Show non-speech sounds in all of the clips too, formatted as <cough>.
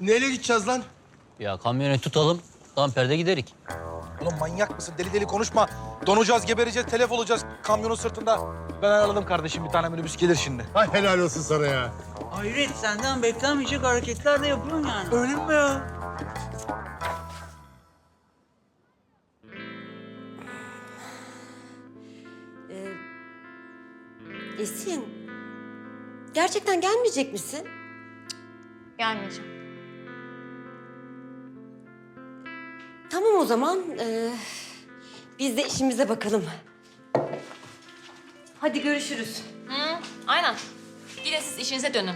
Neyle gideceğiz lan? Ya kamyonet tutalım, Damper'de giderik. Oğlum manyak mısın? Deli deli konuşma. Donacağız, gebereceğiz, telef olacağız kamyonun sırtında. Ben ayarladım kardeşim. Bir tane minibüs gelir şimdi. Ay helal olsun sana ya. Hayret senden beklenmeyecek hareketler de yapıyorsun yani. Öyle mi ya? Esin, gerçekten gelmeyecek misin? Gelmeyeceğim. Tamam o zaman. ee, biz de işimize bakalım. Hadi görüşürüz. Hı, aynen. Gidin siz işinize dönün.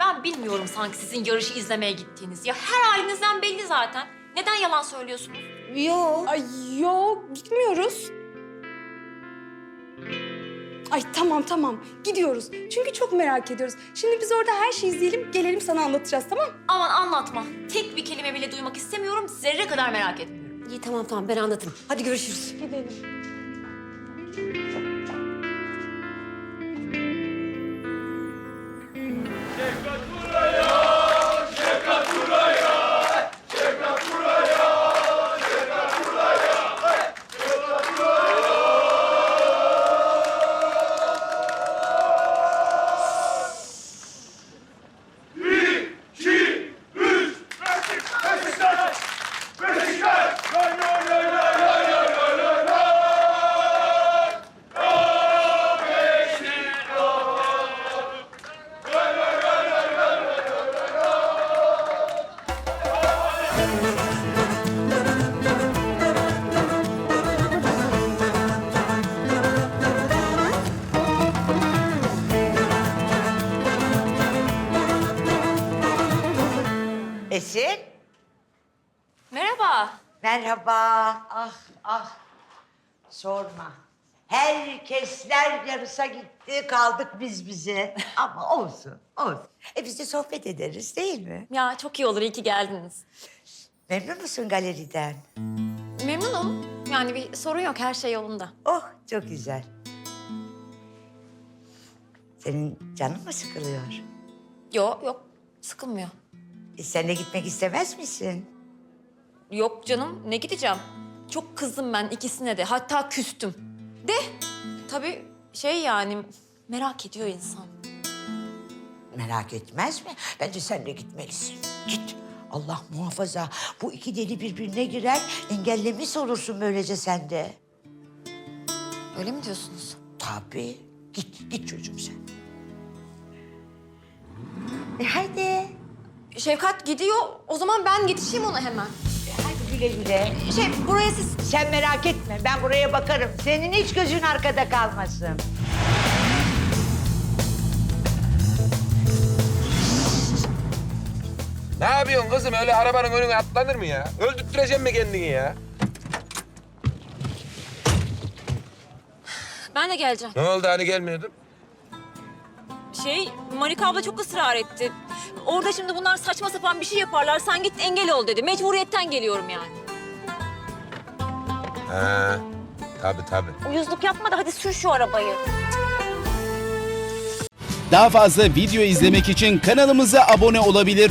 Ben bilmiyorum sanki sizin yarışı izlemeye gittiğiniz. Ya her halinizden belli zaten. Neden yalan söylüyorsunuz? Yo. Ay yok gitmiyoruz. Ay tamam tamam gidiyoruz. Çünkü çok merak ediyoruz. Şimdi biz orada her şeyi izleyelim gelelim sana anlatacağız tamam? Aman anlatma. Tek bir kelime bile duymak istemiyorum. Zerre kadar merak etmiyorum. İyi tamam tamam ben anlatırım. Hadi görüşürüz. Gidelim. Esin, Merhaba. merhaba. Ah ah, sorma. Herkesler yarısa gitti, kaldık biz bize. <laughs> Ama olsun, olsun. E biz de sohbet ederiz değil mi? Ya çok iyi olur. iyi ki geldiniz. Memnun musun galeriden? Memnunum. Yani bir sorun yok. Her şey yolunda. Oh, çok güzel. Senin canın mı sıkılıyor? Yok yok. Sıkılmıyor. E, sen de gitmek istemez misin? Yok canım. Ne gideceğim? Çok kızdım ben ikisine de. Hatta küstüm. De tabii şey yani merak ediyor insan. Merak etmez mi? Bence sen de gitmelisin. Git. Allah muhafaza. Bu iki deli birbirine girer, engellemiş olursun böylece sen de. Öyle mi diyorsunuz? Tabii. Git, git çocuğum sen. E hadi. Şefkat gidiyor. O zaman ben yetişeyim ona hemen. E hadi güle güle. Şey buraya siz Sen merak etme, ben buraya bakarım. Senin hiç gözün arkada kalmasın. Yapıyorsun kızım? Öyle arabanın önüne atlanır mı ya? Öldürtüreceğim mi kendini ya? ben de geleceğim. Ne oldu hani gelmiyordun? Şey Marika abla çok ısrar etti. Orada şimdi bunlar saçma sapan bir şey yaparlar. Sen git engel ol dedi. Mecburiyetten geliyorum yani. Ha, tabii tabii. Uyuzluk yapma da hadi sür şu arabayı. Daha fazla video izlemek için kanalımıza abone olabilir.